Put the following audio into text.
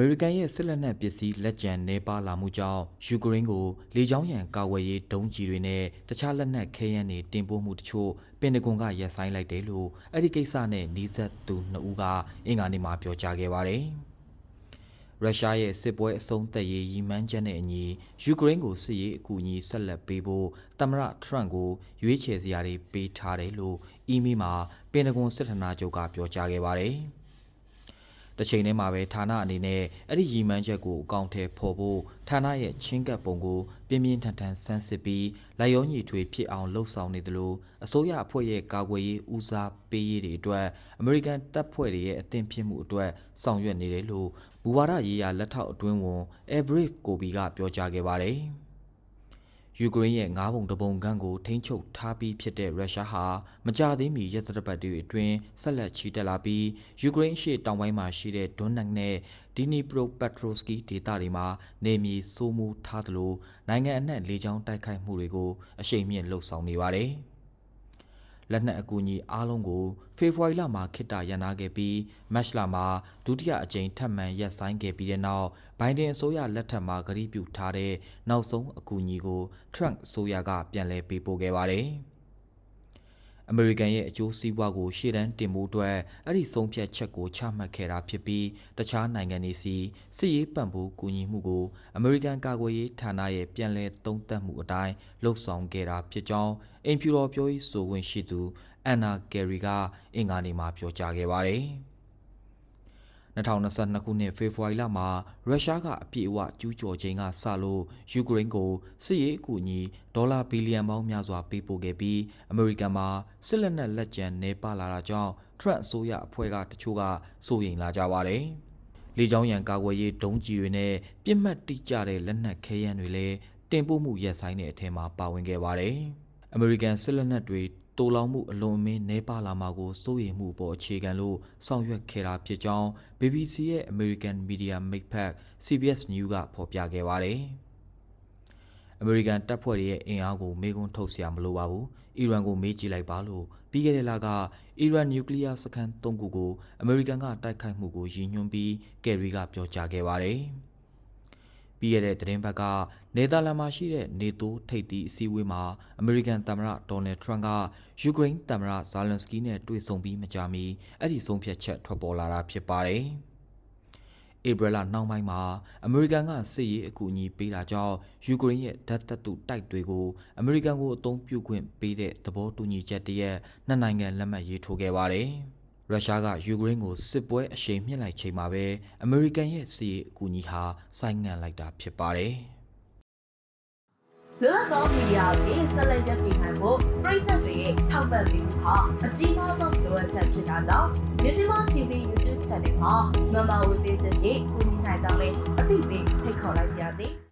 မေရိကန်ရဲ့စစ်လက်နက်ပစ္စည်းလက်ကျန်နေပါလာမှုကြောင့်ယူကရိန်းကိုလေကြောင်းရန်ကာဝယ်ရေးဒုံးကျည်တွေနဲ့တခြားလက်နက်ခဲယမ်းတွေတင်ပို့မှုတချို့ပင်တဂွန်ကရပ်ဆိုင်းလိုက်တယ်လို့အဲ့ဒီကိစ္စနဲ့နှီးဆက်သူနှစ်ဦးကအင်္ဂါနေ့မှာပြောကြားခဲ့ပါတယ်။ရုရှားရဲ့စစ်ပွဲအဆုံးသတ်ရေးရည်မှန်းချက်နဲ့အညီယူကရိန်းကိုစစ်ရေးအကူအညီဆက်လက်ပေးဖို့သမ္မတထရန့်ကိုရွေးချယ်စရာတွေပေးထားတယ်လို့အီးမေးလ်မှာပင်တဂွန်စစ်ဌာနချုပ်ကပြောကြားခဲ့ပါတယ်။ တစ်ချိန်တည်းမှာပဲဌာနအနေနဲ့အဲ့ဒီရည်မှန်းချက်ကိုအကောင့်ထဲပေါ်ဖို့ဌာနရဲ့ချင်းကပ်ပုံကိုပြင်းပြင်းထန်ထန်ဆန်းစစ်ပြီးလိုက်ရောညီထွေဖြစ်အောင်လှုပ်ဆောင်နေတယ်လို့အစိုးရအဖွဲ့ရဲ့ကာကွယ်ရေးဦးစားပေးရေးတွေအတွက်အမေရိကန်တပ်ဖွဲ့တွေရဲ့အသင့်ဖြစ်မှုအတွက်ဆောင်ရွက်နေတယ်လို့ဘူဝါဒရေးရာလက်ထောက်အတွင်းဝန် Ebrave Kobi ကပြောကြားခဲ့ပါတယ်။ ယူကရိန်းရဲ့ငါးပုံတစ်ပုံခန့်ကိုထိန်းချုပ်ထားပြီးဖြစ်တဲ့ရုရှားဟာမကြသေးမီရက်သတ္တပတ်တွေအတွင်းဆက်လက်ချီတက်လာပြီးယူကရိန်းအရှေ့တောင်ပိုင်းမှာရှိတဲ့ဒွန်းနက်နဲ့ဒီနီပရိုပက်ထရိုစကီဒေသတွေမှာနေမြေစိုးမိုးထားသလိုနိုင်ငံအနှံ့လေကြောင်းတိုက်ခိုက်မှုတွေကိုအရှိန်မြင့်လှုပ်ဆောင်နေပါတယ်။ လက်နက်အကူအညီအားလုံးကိုဖေဖော်ဝါရီလမှာခိတ္တရန်နာခဲ့ပြီးမတ်လမှာဒုတိယအကြိမ်ထပ်မံရပ်ဆိုင်းခဲ့ပြီးတဲ့နောက်ဘိုင်ဒန်အစိုးရလက်ထက်မှာကတိပြုထားတဲ့နောက်ဆုံးအကူအညီကိုထရန့်အစိုးရကပြန်လည်ပေးပို့ခဲ့ပါတယ်။ အမေရိကန်ရဲ့အကျိုးစီးပွားကိုရှေ့တန်းတင်ဖို့အတွက်အဲ့ဒီဆုံးဖြတ်ချက်ကိုချမှတ်ခဲ့တာဖြစ်ပြီးတခြားနိုင်ငံတွေစီစစ်ရေးပံ့ပိုးကူညီမှုကိုအမေရိကန်ကာကွယ်ရေးဌာနရဲ့ပြန်လည်သုံးသပ်မှုအတိုင်းလှုပ်ဆောင်ခဲ့တာဖြစ်ကြောင်းအင်ဖြူတော်ပြောရေးဆိုခွင့်ရှိသူအန်နာကယ်ရီကအင်္ဂါနေ့မှာပြောကြားခဲ့ပါတယ်။ 2022ခုနှစ်ဖေဖော်ဝါရီလမှာရုရှားကအပြည့်အဝကျူးကျော်ခြင်းကစလို့ယူကရိန်းကိုစစ်ရေးအကူအညီဒေါ်လာဘီလီယံပေါင်းများစွာပေးပို့ခဲ့ပြီးအမေရိကန်မှာစစ်လက်နက်လက်ကျန်နေပါလာတာကြောင့်ထရန့်အစိုးရအဖွဲ့ကတချို့ကစိုးရိမ်လာကြပါတယ်။လေကြောင်းရန်ကာကွယ်ရေးဒုံးကျည်တွေနဲ့ပြစ်မှတ်တိကျတဲ့လက်နက်ခဲယမ်းတွေလည်းတင်ပို့မှုရပ်ဆိုင်းတဲ့အထက်မှာပါဝင်ခဲ့ပါတယ်။အမေရိကန်စစ်လက်နက်တွေ တိုးလောင်မှုအလွန်အမင်းနှဲပါလာမှာကိုစိုးရိမ်မှုပေါ်အခြေခံလို့ဆောင်ရွက်ခဲ့တာဖြစ်ကြောင်း BBC ရဲ့ American Media မိတ်ဖက် CBS News ကဖော်ပြခဲ့ပါတယ်။အမေရိကန်တပ်ဖွဲ့တွေရဲ့အင်အားကိုမေးခွန်းထုတ်စရာမလိုပါဘူး။အီရန်ကိုမေးကြည့်လိုက်ပါလို့ပြီးခဲ့တဲ့လကအီရန်နျူကလ িয়ার စခန်း၃ခုကိုအမေရိကန်ကတိုက်ခိုက်မှုကိုရည်ညွှန်းပြီးကယ်ရီကပြောကြားခဲ့ပါတယ်။ ပြီးခဲ့တဲ့သတင်းပတ်ကနယ်သာလန်မှာရှိတဲ့နေတိုးထိပ်သီးအစည်းအဝေးမှာအမေရိကန်သမ္မတဒေါ်နယ်ထရန့်ကယူကရိန်းသမ္မတဇာလန်စကီနဲ့တွေ့ဆုံပြီးမကြာမီအဲ့ဒီဆုံးဖြတ်ချက်ထွက်ပေါ်လာတာဖြစ်ပါတယ်။ဧပြီလနှောင်းပိုင်းမှာအမေရိကန်ကစစ်ရေးအကူအညီပေးတာကြောင့်ယူကရိန်းရဲ့ဓာတ်သက်တုတိုက်တွေကိုအမေရိကန်ကိုအသုံးပြုခွင့်ပေးတဲ့သဘောတူညီချက်တရက်နှစ်နိုင်ငံလက်မှတ်ရေးထိုးခဲ့ပါတယ်။ ရုရှားကယူကရိန်းကိုစစ်ပွဲအရှိန်မြင့်လိုက်ချိန်မှာပဲအမေရိကန်ရဲ့စစ်ရေးအကူအညီဟာဆိုင်းငံ့လိုက်တာဖြစ်ပါတယ်။လွတ်လပ်သောမီဒီယာတွေဆက်လက်ရပ်တည်နိုင်ဖို့ပြည်သက်တွေရဲ့ထောက်ပံ့ပေးမှုဟာအကြီးမားဆုံးလိုအပ်ချက်ဖြစ်တာကြောင့်မြစီမ TV YouTube Channel မှာမမဝေပေးချက်တွေကူညီနိုင်ကြောင်းလည်းအသိပေးဖိတ်ခေါ်လိုက်ပါရစေ။